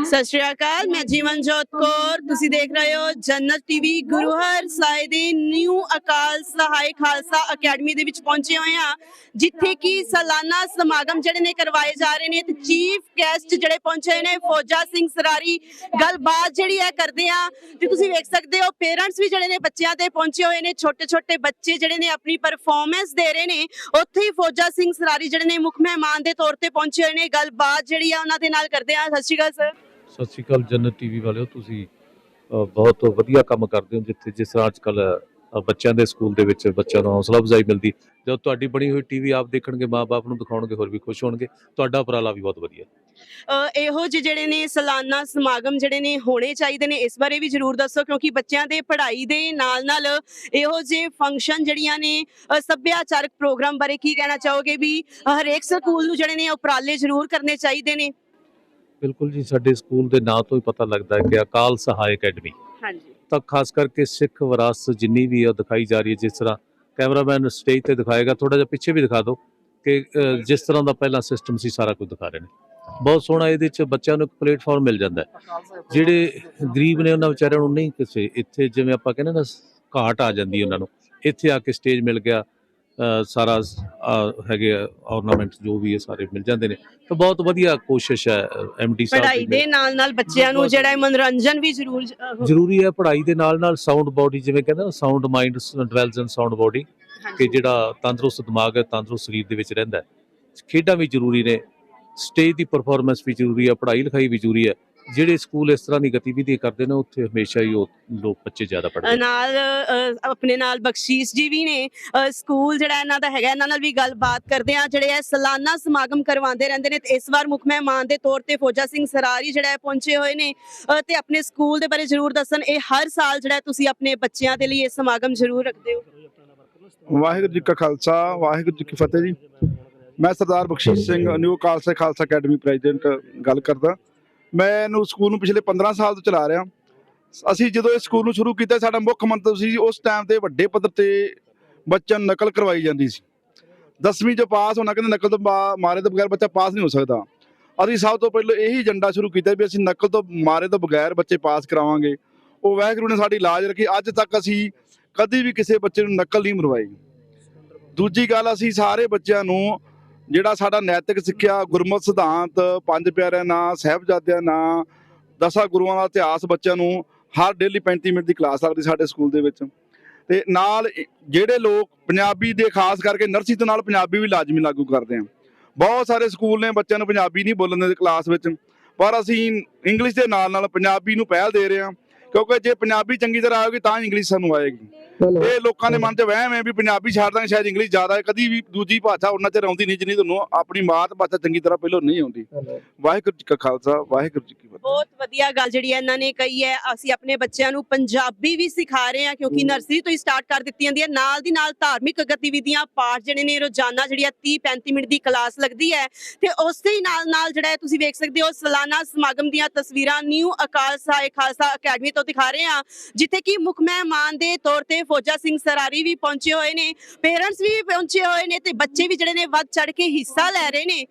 ਸਤਿ ਸ਼੍ਰੀ ਅਕਾਲ ਮੈਂ ਜੀਵਨਜੋਤ ਕੌਰ। ਤੁਸੀਂ ਦੇਖ ਰਹੇ ਹੋ ਜੰਨਤ ਟੀਵੀ ਗੁਰੂ ਹਰ ਸਾਏ ਦੇ ਨਿਊ ਅਕਾਲ ਸਹਾਇ ਖਾਲਸਾ ਅਕੈਡਮੀ ਦੇ ਵਿੱਚ ਪਹੁੰਚੇ ਹੋਏ ਹਾਂ ਜਿੱਥੇ ਕਿ ਸਾਲਾਨਾ ਸਮਾਗਮ ਜਿਹੜੇ ਨੇ ਕਰਵਾਏ ਜਾ ਰਹੇ ਨੇ ਤੇ ਚੀਫ ਗੈਸਟ ਜਿਹੜੇ ਪਹੁੰਚੇ ਨੇ ਫੌਜਾ ਸਿੰਘ ਸਰਾਰੀ ਗੱਲਬਾਤ ਜਿਹੜੀ ਹੈ ਕਰਦੇ ਆ ਤੇ ਤੁਸੀਂ ਵੇਖ ਸਕਦੇ ਹੋ ਪੇਰੈਂਟਸ ਵੀ ਜਿਹੜੇ ਨੇ ਬੱਚਿਆਂ ਤੇ ਪਹੁੰਚੇ ਹੋਏ ਨੇ ਛੋਟੇ ਛੋਟੇ ਬੱਚੇ ਜਿਹੜੇ ਨੇ ਆਪਣੀ ਪਰਫਾਰਮੈਂਸ ਦੇ ਰਹੇ ਨੇ ਉੱਥੇ ਹੀ ਫੌਜਾ ਸਿੰਘ ਸਰਾਰੀ ਜਿਹੜੇ ਨੇ ਮੁੱਖ ਮਹਿਮਾਨ ਦੇ ਤੌਰ ਤੇ ਪਹੁੰਚੇ ਹੋਏ ਨੇ ਗੱਲਬਾਤ ਜਿਹੜੀ ਆ ਉਹਨਾਂ ਦੇ ਨਾਲ ਕਰਦੇ ਆ ਸਤਿ ਸ਼੍ਰੀ ਅਕਾਲ ਸਰ ਸਤਿ ਸ਼੍ਰੀ ਅਕਾਲ ਜੰਨਤ ਟੀਵੀ ਵਾਲਿਓ ਤੁਸੀਂ ਬਹੁਤ ਵਧੀਆ ਕੰਮ ਕਰਦੇ ਹੋ ਜਿੱਥੇ ਜਿਸ ਤਰ੍ਹਾਂ ਅੱਜਕੱਲ ਬੱਚਿਆਂ ਦੇ ਸਕੂਲ ਦੇ ਵਿੱਚ ਬੱਚਿਆਂ ਨੂੰ ਹੌਸਲਾ ਅਫਜ਼ਾਈ ਮਿਲਦੀ ਜਦੋਂ ਤੁਹਾਡੀ ਬਣੀ ਹੋਈ ਟੀਵੀ ਆਪ ਦੇਖਣਗੇ ਮਾਪੇ ਨੂੰ ਦਿਖਾਉਣਗੇ ਹੋਰ ਵੀ ਖੁਸ਼ ਹੋਣਗੇ ਤੁਹਾਡਾ ਉਪਰਾਲਾ ਵੀ ਬਹੁਤ ਵਧੀਆ। ਇਹੋ ਜਿਹੇ ਜਿਹੜੇ ਨੇ ਸਾਲਾਨਾ ਸਮਾਗਮ ਜਿਹੜੇ ਨੇ ਹੋਣੇ ਚਾਹੀਦੇ ਨੇ ਇਸ ਬਾਰੇ ਵੀ ਜਰੂਰ ਦੱਸੋ ਕਿਉਂਕਿ ਬੱਚਿਆਂ ਦੇ ਪੜ੍ਹਾਈ ਦੇ ਨਾਲ ਨਾਲ ਇਹੋ ਜਿਹੇ ਫੰਕਸ਼ਨ ਜਿਹੜੀਆਂ ਨੇ ਅ, ਸੱਭਿਆਚਾਰਕ ਪ੍ਰੋਗਰਾਮ ਬਾਰੇ ਕੀ ਕਹਿਣਾ ਚਾਹੋਗੇ ਵੀ ਹਰੇਕ ਸਕੂਲ ਨੂੰ ਜਿਹੜੇ ਨੇ ਉਪਰਾਲੇ ਜ਼ਰੂਰ ਕਰਨੇ ਚਾਹੀਦੇ ਨੇ? ਬਿਲਕੁਲ ਜੀ ਸਾਡੇ ਸਕੂਲ ਦੇ ਨਾਂ ਤੋਂ ਹੀ ਪਤਾ ਲੱਗਦਾ ਹੈ ਕਿ ਅਕਾਲ ਸਹਾਇ ਅਕੈਡਮੀ। ਹਾਂਜੀ। ਤਾਂ ਖਾਸ ਕਰਕੇ ਸਿੱਖ ਵਿਰਾਸਤ ਜਿੰਨੀ ਵੀ ਉਹ ਦਿਖਾਈ ਜਾ ਰਹੀ ਹੈ ਜਿਸ ਤਰ੍ਹਾਂ ਕੈਮਰਾਮੈਨ ਸਟੇਜ ਤੇ ਦਿਖਾਏਗਾ ਥੋੜਾ ਜਿਹਾ ਪਿੱਛੇ ਵੀ ਦਿਖਾ ਦਿਓ ਕਿ ਜਿਸ ਤਰ੍ਹਾਂ ਦਾ ਪਹਿਲਾ ਸਿਸਟਮ ਸੀ ਸਾਰਾ ਕੁਝ ਦਿਖਾ ਰਹੇ ਨੇ। ਬਹੁਤ ਸੋਹਣਾ ਇਹਦੇ ਚ ਬੱਚਿਆਂ ਨੂੰ ਇੱਕ ਪਲੇਟਫਾਰਮ ਮਿਲ ਜਾਂਦਾ ਹੈ। ਜਿਹੜੇ ਗਰੀਬ ਨੇ ਉਹਨਾਂ ਵਿਚਾਰਿਆਂ ਨੂੰ ਨਹੀਂ ਕਿਸੇ ਇੱਥੇ ਜਿਵੇਂ ਆਪਾਂ ਕਹਿੰਦੇ ਨਾ ਘਾਟ ਆ ਜਾਂਦੀ ਉਹਨਾਂ ਨੂੰ। ਇੱਥੇ ਆ ਕੇ ਸਟੇਜ ਮਿਲ ਗਿਆ। ਸਾਰਾ ਹੈਗੇ ਆਰਨਾਮੈਂਟ ਜੋ ਵੀ ਹੈ ਸਾਰੇ ਮਿਲ ਜਾਂਦੇ ਨੇ। ਤਾਂ ਬਹੁਤ ਵਧੀਆ ਕੋਸ਼ਿਸ਼ ਹੈ ਐਮਡੀ ਸਾਹਿਬ ਪੜ੍ਹਾਈ ਦੀ ਨਾਲ ਨਾਲ ਬੱਚਿਆਂ ਨੂੰ ਜਿਹੜਾ ਮਨੋਰੰਜਨ ਵੀ ਜ਼ਰੂਰ ਜ਼ਰੂਰੀ ਹੈ ਪੜ੍ਹਾਈ ਦੇ ਨਾਲ ਨਾਲ ਸਾਊਂਡ ਬਾਡੀ ਜਿਵੇਂ ਕਹਿੰਦੇ ਨਾ sound mind dwells in sound body ਕਿ। ਜਿਹੜਾ ਤੰਦਰੁਸਤ ਦਿਮਾਗ ਹੈ ਤੰਦਰੁਸਤ ਸਰੀਰ ਦੇ ਵਿੱਚ ਰਹਿੰਦਾ ਖੇਡਾਂ ਵੀ ਜ਼ਰੂਰੀ ਨੇ ਸਟੇਜ ਦੀ ਪਰਫਾਰਮੈਂਸ ਵੀ ਜ਼ਰੂਰੀ ਹੈ ਪੜ੍ਹਾਈ ਲਿਖਾਈ ਵੀ ਜ਼ਰੂਰੀ ਹੈ। ਜਿਹੜੇ ਸਕੂਲ ਇਸ ਤਰ੍ਹਾਂ ਦੀ ਗਤੀਵਿਧੀ ਕਰਦੇ ਨੇ ਉੱਥੇ ਹਮੇਸ਼ਾ ਹੀ ਉਹ ਲੋਕ ਬੱਚੇ ਜ਼ਿਆਦਾ ਪੜ੍ਹਦੇ ਨੇ। ਨਾਲ ਅ, ਆਪਣੇ ਨਾਲ ਬਖਸ਼ੀਸ਼ ਜੀ ਵੀ ਨੇ। ਅ, ਸਕੂਲ ਜਿਹੜਾ ਇਹਨਾਂ ਦਾ ਹੈਗਾ ਇਹਨਾਂ ਨਾਲ ਵੀ ਗੱਲਬਾਤ ਕਰਦੇ ਆ ਜਿਹੜੇ ਇਹ ਸਾਲਾਨਾ ਸਮਾਗਮ ਕਰਵਾਉਂਦੇ ਰਹਿੰਦੇ ਨੇ ਤੇ ਇਸ ਵਾਰ ਮੁੱਖ ਮਹਿਮਾਨ ਦੇ ਤੌਰ ਤੇ ਫੌਜਾ ਸਿੰਘ ਸਰਾਰੀ ਜਿਹੜਾ ਹੈ ਪਹੁੰਚੇ ਹੋਏ ਨੇ। ਅ, ਤੇ ਆਪਣੇ ਸਕੂਲ ਦੇ ਬਾਰੇ ਜ਼ਰੂਰ ਦੱਸਣ। ਇਹ ਹਰ ਸਾਲ ਜਿਹੜਾ ਹੈ ਤੁਸੀਂ ਆਪਣੇ ਬੱਚਿਆਂ ਦੇ ਲਈ ਇਹ ਸਮਾਗਮ ਜ਼ਰੂਰ ਰੱਖਦੇ ਹੋ। ਵਾਹਿਗੁਰੂ ਜੀ ਕਾ ਖਾਲਸਾ ਵਾਹਿਗੁਰੂ ਜੀ ਕੀ ਫਤਿਹ ਜੀ। ਮੈਂ Sardar Bakhshish Singh new Khalsa Khalsa academy president ਗੱਲ ਕਰਦਾ। ਮੈਂ ਇਹਨੂੰ ਸਕੂਲ ਨੂੰ ਪਿਛਲੇ 15 ਸਾਲ ਤੋਂ ਚਲਾ ਰਿਹਾ। ਅਸੀਂ ਜਦੋਂ ਇਸ ਸਕੂਲ ਨੂੰ ਸ਼ੁਰੂ ਕੀਤਾ, ਸਾਡਾ ਮੁੱਖ ਮੰਤਵ ਸੀ ਉਸ ਟਾਈਮ ਤੇ ਵੱਡੇ ਪੱਧਰ ਤੇ ਬੱਚਿਆਂ ਨੂੰ ਨਕਲ ਕਰਵਾਈ ਜਾਂਦੀ ਸੀ। 10ਵੀਂ ਚ ਪਾਸ ਹੋਣਾ, ਕਹਿੰਦੇ ਨਕਲ ਤੋਂ ਬਾ- ਮਾਰੇ ਤੋਂ ਬਗੈਰ ਬੱਚਾ ਪਾਸ ਨਹੀਂ ਹੋ ਸਕਦਾ। ਅਸੀਂ ਸਭ ਤੋਂ ਪਹਿਲਾਂ ਇਹੀ ਏਜੰਡਾ ਸ਼ੁਰੂ ਕੀਤਾ ਵੀ ਅਸੀਂ ਨਕਲ ਤੋਂ ਮਾਰੇ ਤੋਂ ਬਗੈਰ ਬੱਚੇ ਪਾਸ ਕਰਾਵਾਂਗੇ। ਉਹ ਵਾਹਿਗੁਰੂ ਨੇ ਸਾਡੀ ਲਾਜ ਰੱਖੀ। ਅੱਜ ਤੱਕ ਅਸੀਂ ਕਦੀ ਵੀ ਕਿਸੇ ਬੱਚੇ ਨੂੰ ਨਕਲ ਨਹੀਂ ਮਰਵਾਈ। ਦੂਜੀ ਗੱਲ, ਅਸੀਂ ਸਾਰੇ ਬੱਚਿਆਂ ਨੂੰ ਜਿਹੜਾ ਸਾਡਾ ਨੈਤਿਕ ਸਿੱਖਿਆ, ਗੁਰਮਤ ਸਿਧਾਂਤ, ਪੰਜ ਪਿਆਰਿਆਂ ਨਾਂ, ਸਾਹਿਬਜ਼ਾਦਿਆਂ ਨਾਂ, ਦਸਾਂ ਗੁਰੂਆਂ ਦਾ ਇਤਿਹਾਸ ਬੱਚਿਆਂ ਨੂੰ ਹਰ ਡੇਲੀ 35 ਮਿੰਟ ਦੀ ਕਲਾਸ ਲੱਗਦੀ ਸਾਡੇ ਸਕੂਲ ਦੇ ਵਿੱਚ। ਤੇ ਨਾਲ ਜਿਹੜੇ ਲੋਕ ਪੰਜਾਬੀ ਦੇ ਖਾਸ ਕਰਕੇ ਨਰਸਰੀ ਤੋਂ ਨਾਲ ਪੰਜਾਬੀ ਵੀ ਲਾਜ਼ਮੀ ਲਾਗੂ ਕਰਦੇ ਆ। ਬਹੁਤ ਸਾਰੇ ਸਕੂਲ ਨੇ ਬੱਚਿਆਂ ਨੂੰ ਪੰਜਾਬੀ ਨਹੀਂ ਬੋਲਣ ਦੇ ਕਲਾਸ ਵਿੱਚ, ਪਰ ਅਸੀਂ ਇੰਗਲਿਸ਼ ਦੇ ਨਾਲ ਨਾਲ ਪੰਜਾਬੀ ਨੂੰ ਪਹਿਲ ਦੇ ਰਹੇ ਹਾਂ ਕਿਉਂਕਿ ਜੇ ਪੰਜਾਬੀ ਚੰਗੀ ਤਰ੍ਹਾਂ ਆਏਗੀ ਤਾਂ ਇੰਗਲਿਸ਼ ਸਾਨੂੰ ਆਏਗੀ। ਇਹ ਲੋਕਾਂ ਦੇ ਮਨ 'ਚ ਵਹਿਮ ਹੈ ਵੀ ਪੰਜਾਬੀ ਛੱਡ ਦਾਂਗੇ ਸ਼ਾਇਦ ਇੰਗਲਿਸ਼ ਜ਼ਿਆਦਾ ਹੈ। ਕਦੀ ਵੀ ਦੂਜੀ ਭਾਸ਼ਾ ਉਹਨਾਂ 'ਚ ਆਉਂਦੀ ਨਹੀਂ ਜਿੰਨੀ ਤੁਹਾਨੂੰ ਆਪਣੀ ਮਾਤ ਭਾਸ਼ਾ ਚੰਗੀ ਤਰ੍ਹਾਂ ਪਹਿਲਾਂ ਨਹੀਂ ਆਉਂਦੀ। ਵਾਹਿਗੁਰੂ ਜੀ ਕਾ ਖਾਲਸਾ ਵਾਹਿਗੁਰੂ ਜੀ ਕੀ ਫਤਿਹ। ਬਹੁਤ ਵਧੀਆ ਗੱਲ ਜਿਹੜੀ ਇਹਨਾਂ ਨੇ ਕਹੀ ਹੈ। ਅਸੀਂ ਆਪਣੇ ਬੱਚਿਆਂ ਨੂੰ ਪੰਜਾਬੀ ਵੀ ਸਿਖਾ ਰਹੇ ਹਾਂ ਕਿਉਂਕਿ ਨਰਸਰੀ ਤੋਂ ਹੀ ਸਟਾਰਟ ਕਰ ਦਿੱਤੀ ਜਾਂਦੀ ਹੈ ਨਾਲ ਦੀ ਨਾਲ ਧਾਰਮਿਕ ਗਤੀਵਿਧੀਆਂ ਪਾਠ ਜਿਹੜੇ ਨੇ ਰੋਜ਼ਾਨਾ ਜਿਹੜੀ ਆ 30 35 ਮਿੰਟ ਦੀ ਕਲਾਸ ਲੱਗਦੀ ਹੈ। ਤੇ ਉਸ ਦੇ ਨਾਲ ਨਾਲ ਜਿਹੜਾ ਤੁਸੀਂ ਵੇਖ ਸਕਦੇ ਹੋ ਸਾਲਾਨਾ ਸਮਾਗਮ ਦੀਆਂ ਤਸਵੀਰਾਂ ਨਿਊ ਅਕਾਲ ਸਹਾਇ ਖਾਲਸਾ ਅਕੈਡਮੀ ਤੋਂ ਦਿਖਾ ਰਹੇ ਹਾਂ, ਜਿੱਥੇ ਕਿ ਮੁੱਖ ਮਹਿਮਾਨ ਦੇ ਤੌਰ ਤੇ ਫੌਜਾ ਸਿੰਘ ਸਰਾਰੀ ਵੀ ਪਹੁੰਚੇ ਹੋਏ ਨੇ ਪੇਰੈਂਟਸ ਵੀ ਪਹੁੰਚੇ ਹੋਏ ਨੇ ਤੇ ਬੱਚੇ ਵੀ ਜਿਹੜੇ ਨੇ ਵੱਧ ਚੜ ਕੇ ਹਿੱਸਾ ਲੈ ਰਹੇ ਨੇ।